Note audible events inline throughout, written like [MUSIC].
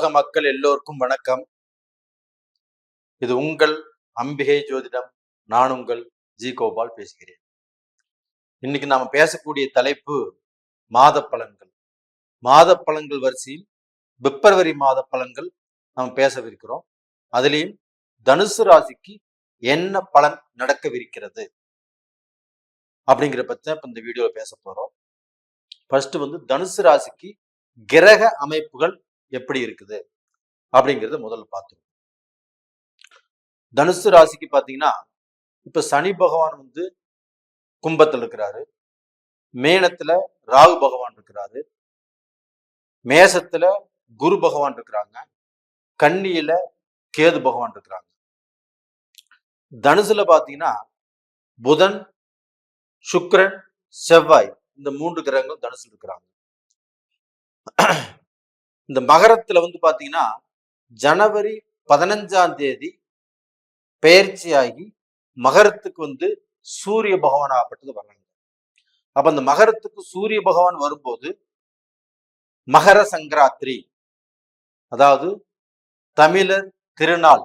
உலக மக்கள் எல்லோருக்கும் வணக்கம். இது உங்கள் அம்பிகை ஜோதிடம். நான் உங்கள் ஜி கோபால் பேசுகிறேன். இன்னைக்கு நாம பேசக்கூடிய தலைப்பு மாத பலன்கள் மாத பலன்கள் வரிசையில் பிப்ரவரி மாத பலன்கள் நாம் பேசவிருக்கிறோம். அதுலேயும் தனுசு ராசிக்கு என்ன பலன் நடக்கவிருக்கிறது? அப்படிங்கிற பற்றி இப்ப இந்த வீடியோவில் பேச போறோம். ஃபர்ஸ்ட் வந்து தனுசு ராசிக்கு கிரக அமைப்புகள் எப்படி இருக்குது? அப்படிங்கிறத முதல்ல பார்த்துருவோம். தனுசு ராசிக்கு பார்த்தீங்கன்னா இப்ப சனி பகவான் வந்து கும்பத்தில் இருக்கிறாரு. மேனத்துல ராகு பகவான் இருக்கிறாரு. மேசத்துல குரு பகவான் இருக்கிறாங்க. கன்னியில கேது பகவான் இருக்கிறாங்க. தனுசுல பாத்தீங்கன்னா புதன் சுக்கரன் செவ்வாய் இந்த மூன்று கிரகங்கள் தனுசுல இருக்கிறாங்க. இந்த மகரத்துல வந்து பாத்தீங்கன்னா ஜனவரி பதினஞ்சாம் தேதி பெயர்ச்சியாகி மகரத்துக்கு வந்து சூரிய பகவான் ஆகப்பட்டது வர்றாங்க அப்ப அந்த மகரத்துக்கு சூரிய பகவான் வரும்போது மகர சங்கராத்திரி அதாவது தமிழர் திருநாள்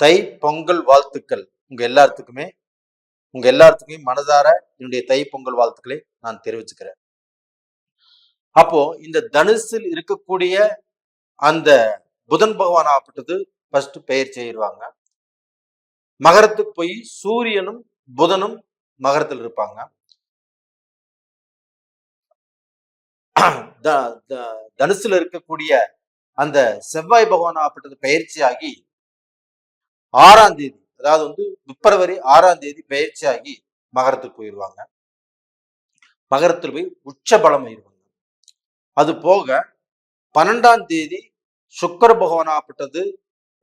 தை பொங்கல் வாழ்த்துக்கள் உங்க எல்லாத்துக்குமே உங்க எல்லாத்துக்குமே மனதார என்னுடைய தை பொங்கல் வாழ்த்துக்களை நான் தெரிவிச்சுக்கிறேன். அப்போ இந்த தனுசில் இருக்கக்கூடிய அந்த புதன் பகவான் ஆகப்பட்டது ஃபர்ஸ்ட் பெயர் செய்வாங்க. மகரத்துக்கு போய் சூரியனும் புதனும் மகரத்தில் இருப்பாங்க. த- த- தனுசுல இருக்கக்கூடிய அந்த செவ்வாய் பகவான் ஆகப்பட்டது பயிற்சியாகி ஆறாம் தேதி அதாவது வந்து பிப்ரவரி ஆறாம் தேதி பயிற்சி ஆகி மகரத்துக்கு போயிடுவாங்க மகரத்தில் போய் உச்ச பலம் ஆயிடுவாங்க அது போக பன்னெண்டாம் தேதி சுக்கர பகவானாப்பட்டது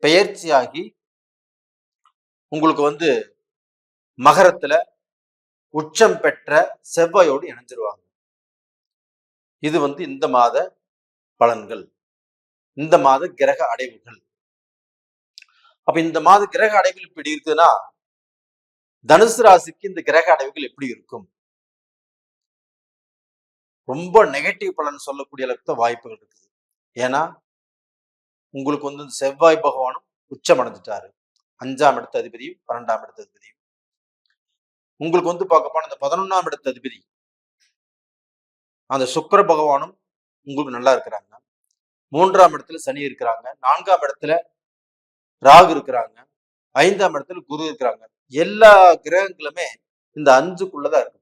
பெயர்ச்சியாகி உங்களுக்கு வந்து மகரத்துல உச்சம் பெற்ற செவ்வாயோடு இணைஞ்சிருவாங்க. இது வந்து இந்த மாத பலன்கள். இந்த மாத கிரக அடைவுகள். அப்ப இந்த மாத கிரக அடைவுகள் இப்படி இருக்குதுன்னா தனுசு ராசிக்கு இந்த கிரக அடைவுகள் எப்படி இருக்கும்? ரொம்ப நெகட்டிவ் பலன் சொல்லக்கூடிய அளவுக்கு தான் வாய்ப்புகள் இருக்குது. ஏன்னா உங்களுக்கு வந்து இந்த செவ்வாய் பகவானும் உச்சம் அடைஞ்சிட்டாரு. அஞ்சாம் இடத்த அதிபதியும் பன்னெண்டாம் இடத்து அதிபதியும். உங்களுக்கு வந்து பார்க்க போன இந்த பதினொன்னாம் இடத்த அதிபதி. அந்த சுக்கர பகவானும் உங்களுக்கு நல்லா இருக்கிறாங்க. மூன்றாம் இடத்துல சனி இருக்கிறாங்க. நான்காம் இடத்துல ராகு இருக்கிறாங்க. ஐந்தாம் இடத்துல குரு இருக்கிறாங்க. எல்லா கிரகங்களுமே இந்த அஞ்சுக்குள்ளதான் இருக்கு.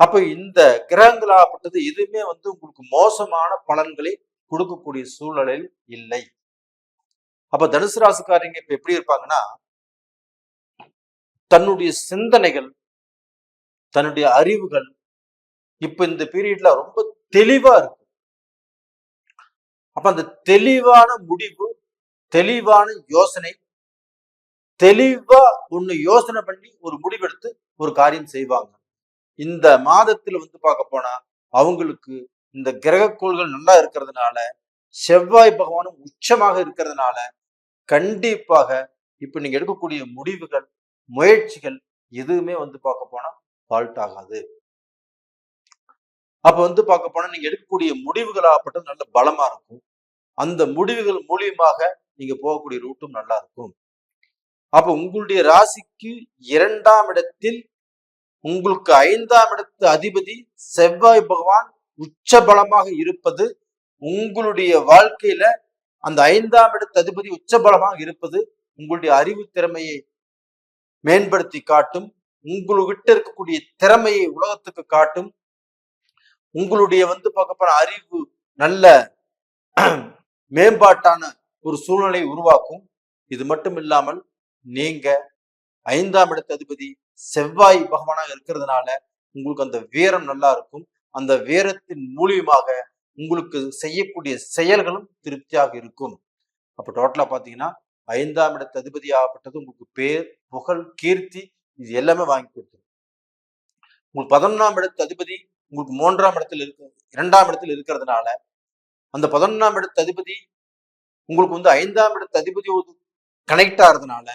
அப்ப இந்த கிரகங்களாகப்பட்டது எதுவுமே வந்து உங்களுக்கு மோசமான பலன்களை கொடுக்கக்கூடிய சூழலில் இல்லை. அப்ப தனுசு ராசிக்காரங்க இப்ப எப்படி இருப்பாங்கன்னா தன்னுடைய சிந்தனைகள் தன்னுடைய அறிவுகள் இப்ப இந்த பீரியட்ல ரொம்ப தெளிவா இருக்கு. அப்ப அந்த தெளிவான முடிவு தெளிவான யோசனை தெளிவா ஒண்ணு யோசனை பண்ணி ஒரு முடிவெடுத்து ஒரு காரியம் செய்வாங்க. இந்த மாதத்துல வந்து பார்க்க போனா அவங்களுக்கு இந்த கிரகக்கோள்கள் நல்லா இருக்கிறதுனால செவ்வாய் பகவானும் உச்சமாக இருக்கிறதுனால கண்டிப்பாக இப்ப நீங்க எடுக்கக்கூடிய முடிவுகள் முயற்சிகள் எதுவுமே வந்து பார்க்க போனா ஃபால்ட் ஆகாது. அப்ப வந்து பார்க்க போனா நீங்க எடுக்கக்கூடிய முடிவுகளாகப்பட்டது நல்ல பலமா இருக்கும். அந்த முடிவுகள் மூலியமாக நீங்க போகக்கூடிய ரூட்டும் நல்லா இருக்கும். அப்ப உங்களுடைய ராசிக்கு இரண்டாம் இடத்தில் உங்களுக்கு ஐந்தாம் இடத்து அதிபதி செவ்வாய் பகவான் உச்ச பலமாக இருப்பது உங்களுடைய வாழ்க்கையில அந்த ஐந்தாம் இடத்து அதிபதி உச்ச பலமாக இருப்பது உங்களுடைய அறிவு திறமையை மேம்படுத்தி காட்டும் உங்களுக்கிட்ட இருக்கக்கூடிய திறமையை உலகத்துக்கு காட்டும் உங்களுடைய வந்து பார்க்க போன அறிவு நல்ல [CLEARS THROAT] மேம்பாட்டான ஒரு சூழ்நிலையை உருவாக்கும். இது மட்டும் இல்லாமல் நீங்க ஐந்தாம் இடத்து அதிபதி செவ்வாய் பகவானாக இருக்கிறதுனால உங்களுக்கு அந்த வீரம் நல்லா இருக்கும். அந்த வீரத்தின் மூலியமாக உங்களுக்கு செய்யக்கூடிய செயல்களும் திருப்தியாக இருக்கும். அப்ப டோட்டலா பாத்தீங்கன்னா ஐந்தாம் இடத்து அதிபதி ஆகப்பட்டது உங்களுக்கு பேர் புகழ் கீர்த்தி இது எல்லாமே வாங்கி கொடுத்துரும். உங்களுக்கு பதினொன்றாம் இடத்து அதிபதி உங்களுக்கு மூன்றாம் இடத்துல இருக்கு இரண்டாம் இடத்துல இருக்கிறதுனால அந்த பதினொன்றாம் இடத்து அதிபதி உங்களுக்கு வந்து ஐந்தாம் இடத்து அதிபதி கனெக்ட் ஆகிறதுனால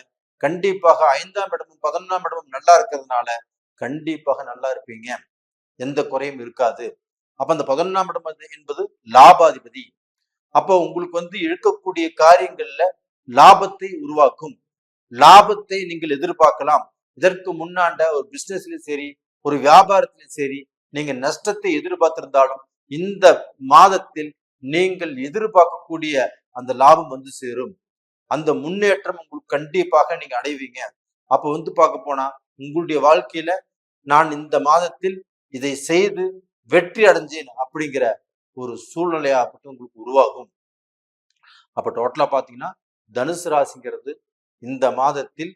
கண்டிப்பாக ஐந்தாம் இடமும் பதினொன்றாம் இடமும் நல்லா இருக்கிறதுனால கண்டிப்பாக நல்லா இருப்பீங்க. எந்த குறையும் இருக்காது. அப்ப அந்த பதினொன்றாம் இடம் என்பது லாபாதிபதி. அப்போ உங்களுக்கு வந்து இழுக்கக்கூடிய காரியங்கள்ல லாபத்தை உருவாக்கும். லாபத்தை நீங்கள் எதிர்பார்க்கலாம். இதற்கு முன்னாண்ட ஒரு பிசினஸ்லயும் சரி ஒரு வியாபாரத்திலும் சரி நீங்க நஷ்டத்தை எதிர்பார்த்திருந்தாலும் இந்த மாதத்தில் நீங்கள் எதிர்பார்க்கக்கூடிய அந்த லாபம் வந்து சேரும். அந்த முன்னேற்றம் உங்களுக்கு கண்டிப்பாக நீங்க அடைவீங்க. அப்ப வந்து பார்க்க போனா உங்களுடைய வாழ்க்கையில நான் இந்த மாதத்தில் இதை செய்து வெற்றி அடைஞ்சேன் அப்படிங்கிற ஒரு சூழ்நிலையாகப்பட்டு உங்களுக்கு உருவாகும். அப்ப டோட்டலா பாத்தீங்கன்னா தனுசு ராசிங்கிறது இந்த மாதத்தில்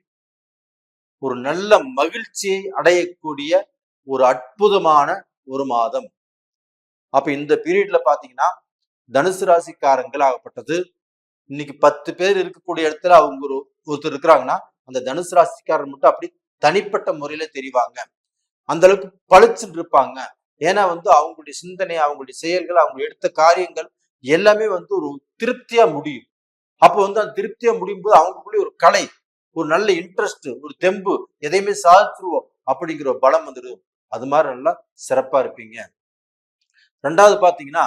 ஒரு நல்ல மகிழ்ச்சியை அடையக்கூடிய ஒரு அற்புதமான ஒரு மாதம். அப்ப இந்த பீரியட்ல பாத்தீங்கன்னா தனுசு ராசிக்காரங்கள் ஆகப்பட்டது இன்னைக்கு பத்து பேர் இருக்கக்கூடிய இடத்துல அவங்க ஒரு ஒருத்தர் இருக்கிறாங்கன்னா அந்த தனுசு ராசிக்காரர் மட்டும் அப்படி தனிப்பட்ட முறையில தெரிவாங்க. அந்த அளவுக்கு பழிச்சுட்டு இருப்பாங்க. ஏன்னா வந்து அவங்களுடைய சிந்தனை அவங்களுடைய செயல்கள் அவங்க எடுத்த காரியங்கள் எல்லாமே வந்து ஒரு திருப்தியா முடியும். அப்போ வந்து அந்த திருப்தியா முடியும் போது அவங்களுக்குள்ளே ஒரு கலை ஒரு நல்ல இன்ட்ரெஸ்ட் ஒரு தெம்பு எதையுமே சாதிச்சிருவோம் அப்படிங்கிற ஒரு பலம் வந்துடும் அது மாதிரி நல்லா சிறப்பா இருப்பீங்க. ரெண்டாவது பாத்தீங்கன்னா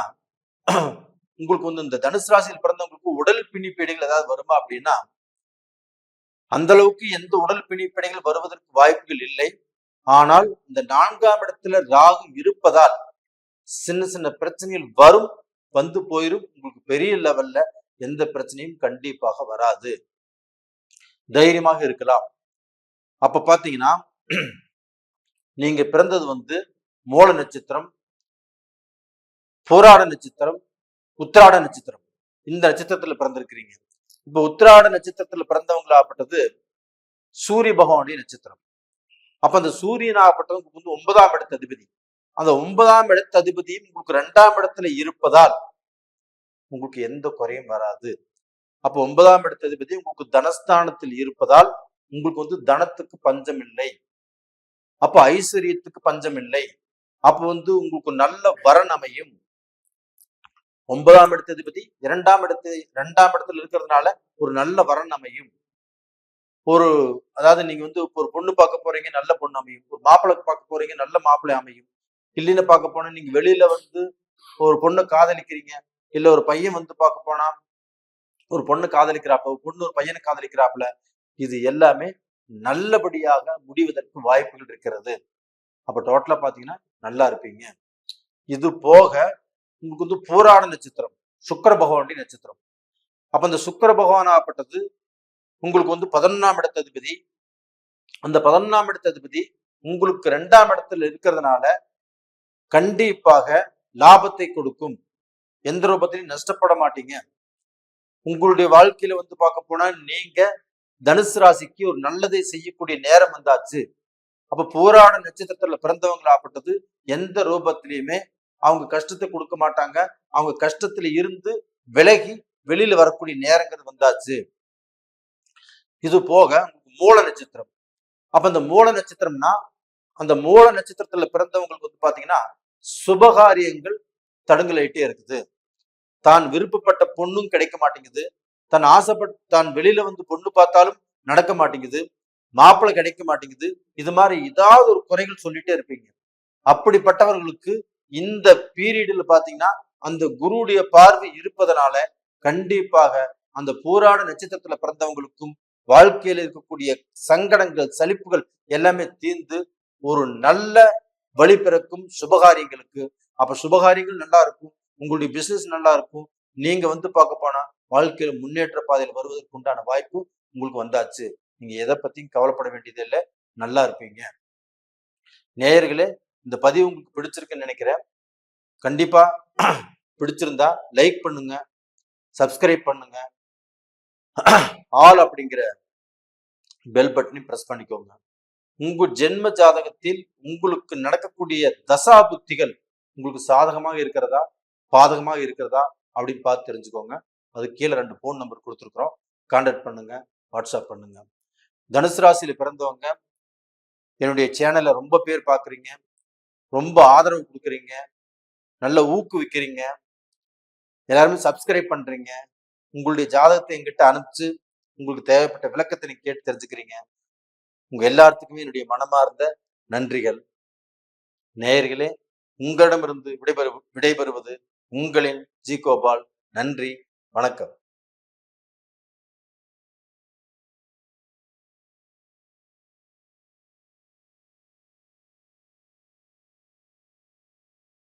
[CLEARS THROAT] உங்களுக்கு வந்து இந்த தனுசு ராசியில் பிறந்த உடல் பிணிப்பீடுகள் ஏதாவது வருமா அப்படின்னா அந்த அளவுக்கு எந்த உடல் பிணிப்பீடுகள் வருவதற்கு வாய்ப்புகள் இல்லை. ஆனால் இந்த நான்காம் இடத்துல ராகு இருப்பதால் சின்ன சின்ன பிரச்சனைகள் வரும் வந்து போயிரும். உங்களுக்கு பெரிய லெவல்ல எந்த பிரச்சனையும் கண்டிப்பாக வராது. தைரியமாக இருக்கலாம். அப்ப பாத்தீங்கன்னா நீங்க பிறந்தது வந்து மூல நட்சத்திரம் போராட நட்சத்திரம் உத்திராட நட்சத்திரம். இந்த நட்சத்திரத்துல பிறந்திருக்கிறீங்க. இப்ப உத்திராட நட்சத்திரத்துல பிறந்தவங்களாகப்பட்டது சூரிய பகவானுடைய நட்சத்திரம். அப்ப அந்த சூரியன் வந்து ஒன்பதாம் இடத்து அதிபதி. அந்த ஒன்பதாம் இடத்து அதிபதியும் உங்களுக்கு ரெண்டாம் இடத்துல இருப்பதால் உங்களுக்கு எந்த குறையும் வராது. அப்ப ஒன்பதாம் இடத்து அதிபதி உங்களுக்கு தனஸ்தானத்தில் இருப்பதால் உங்களுக்கு வந்து தனத்துக்கு பஞ்சம் இல்லை அப்ப ஐஸ்வர்யத்துக்கு பஞ்சம் இல்லை அப்ப வந்து உங்களுக்கு நல்ல வரன் அமையும். ஒன்பதாம் இடத்து அதிபதி இரண்டாம் இடத்து இரண்டாம் இடத்துல இருக்கிறதுனால ஒரு நல்ல வரன் அமையும். ஒரு அதாவது நீங்க வந்து ஒரு பொண்ணு பார்க்க போறீங்க நல்ல பொண்ணு அமையும். ஒரு மாப்பிள்ளை பார்க்க போறீங்க நல்ல மாப்பிள்ளை அமையும். இல்லைன்னு பார்க்க போனா நீங்க வெளியில வந்து ஒரு பொண்ணை காதலிக்கிறீங்க இல்ல ஒரு பையன் வந்து பார்க்க போனா ஒரு பொண்ணு காதலிக்கிறாப்ப ஒரு பொண்ணு ஒரு பையனை காதலிக்கிறாப்புல இது எல்லாமே நல்லபடியாக முடிவதற்கு வாய்ப்புகள் இருக்கிறது. அப்ப டோட்டலா பாத்தீங்கன்னா நல்லா இருப்பீங்க. இது போக உங்களுக்கு வந்து பூராட நட்சத்திரம் சுக்கர பகவானுடைய நட்சத்திரம். அப்ப அந்த சுக்கர பகவான் ஆகப்பட்டது உங்களுக்கு வந்து பதினொன்னாம் இடத்த அதிபதி. அந்த பதினொன்னாம் இடத்த அதிபதி உங்களுக்கு ரெண்டாம் இடத்துல இருக்கிறதுனால கண்டிப்பாக லாபத்தை கொடுக்கும். எந்த ரூபத்திலையும் நஷ்டப்பட மாட்டீங்க. உங்களுடைய வாழ்க்கையில வந்து பார்க்க போனா நீங்க தனுசு ராசிக்கு ஒரு நல்லதை செய்யக்கூடிய நேரம் வந்தாச்சு. அப்ப போராட நட்சத்திரத்துல பிறந்தவங்களாகப்பட்டது எந்த ரூபத்திலையுமே அவங்க கஷ்டத்தை கொடுக்க மாட்டாங்க. அவங்க கஷ்டத்துல இருந்து விலகி வெளியில வரக்கூடிய நேரங்கிறது வந்தாச்சு. இது போக மூல நட்சத்திரம். அப்ப இந்த மூல நட்சத்திரம்னா அந்த மூல நட்சத்திரத்துல பிறந்தவங்களுக்கு வந்து பாத்தீங்கன்னா சுபகாரியங்கள் தடுங்கலாயிட்டே இருக்குது. தான் விருப்பப்பட்ட பொண்ணும் கிடைக்க மாட்டேங்குது. தன் ஆசைப்பட்டு தான் வெளியில வந்து பொண்ணு பார்த்தாலும் நடக்க மாட்டேங்குது. மாப்பிள்ளை கிடைக்க மாட்டேங்குது. இது மாதிரி ஏதாவது ஒரு குறைகள் சொல்லிட்டே இருப்பீங்க. அப்படிப்பட்டவர்களுக்கு இந்த பீரியடில் பாத்தீங்கன்னா அந்த குருடைய பார்வை இருப்பதனால கண்டிப்பாக அந்த போராட நட்சத்திரத்துல பிறந்தவங்களுக்கும் வாழ்க்கையில இருக்கக்கூடிய சங்கடங்கள் சலிப்புகள் எல்லாமே தீர்ந்து ஒரு நல்ல வழி பிறக்கும் சுபகாரியங்களுக்கு. அப்ப சுபகாரியங்கள் நல்லா இருக்கும் உங்களுடைய பிசினஸ் நல்லா இருக்கும். நீங்க வந்து பார்க்க போனா வாழ்க்கையில முன்னேற்ற பாதையில் வருவதற்கு உண்டான வாய்ப்பு உங்களுக்கு வந்தாச்சு. நீங்க எதை பத்தியும் கவலைப்பட வேண்டியது இல்லை நல்லா இருப்பீங்க. நேயர்களே இந்த பதிவு உங்களுக்கு பிடிச்சிருக்குன்னு நினைக்கிறேன். கண்டிப்பா பிடிச்சிருந்தா லைக் பண்ணுங்க சப்ஸ்கிரைப் பண்ணுங்க. ஆல் அப்படிங்கிற பெல் பட்டனையும் பிரஸ் பண்ணிக்கோங்க. உங்க ஜென்ம ஜாதகத்தில் உங்களுக்கு நடக்கக்கூடிய தசா புத்திகள் உங்களுக்கு சாதகமாக இருக்கிறதா பாதகமாக இருக்கிறதா அப்படின்னு பார்த்து தெரிஞ்சுக்கோங்க. அது கீழே ரெண்டு ஃபோன் நம்பர் கொடுத்துருக்குறோம். கான்டாக்ட் பண்ணுங்க வாட்ஸ்அப் பண்ணுங்க. தனுசு ராசியில் பிறந்தவங்க என்னுடைய சேனலை ரொம்ப பேர் பார்க்குறீங்க. ரொம்ப ஆதரவு கொடுக்குறீங்க. நல்ல ஊக்குவிக்கிறீங்க. எல்லாருமே சப்ஸ்கிரைப் பண்றீங்க. உங்களுடைய ஜாதகத்தை எங்கிட்ட அனுப்பிச்சு உங்களுக்கு தேவைப்பட்ட விளக்கத்தை நீங்க கேட்டு தெரிஞ்சுக்கிறீங்க. உங்க எல்லாத்துக்குமே என்னுடைய மனமார்ந்த நன்றிகள். நேயர்களே உங்களிடமிருந்து விடைபெறு விடைபெறுவது உங்களின் ஜி கோபால். நன்றி வணக்கம்.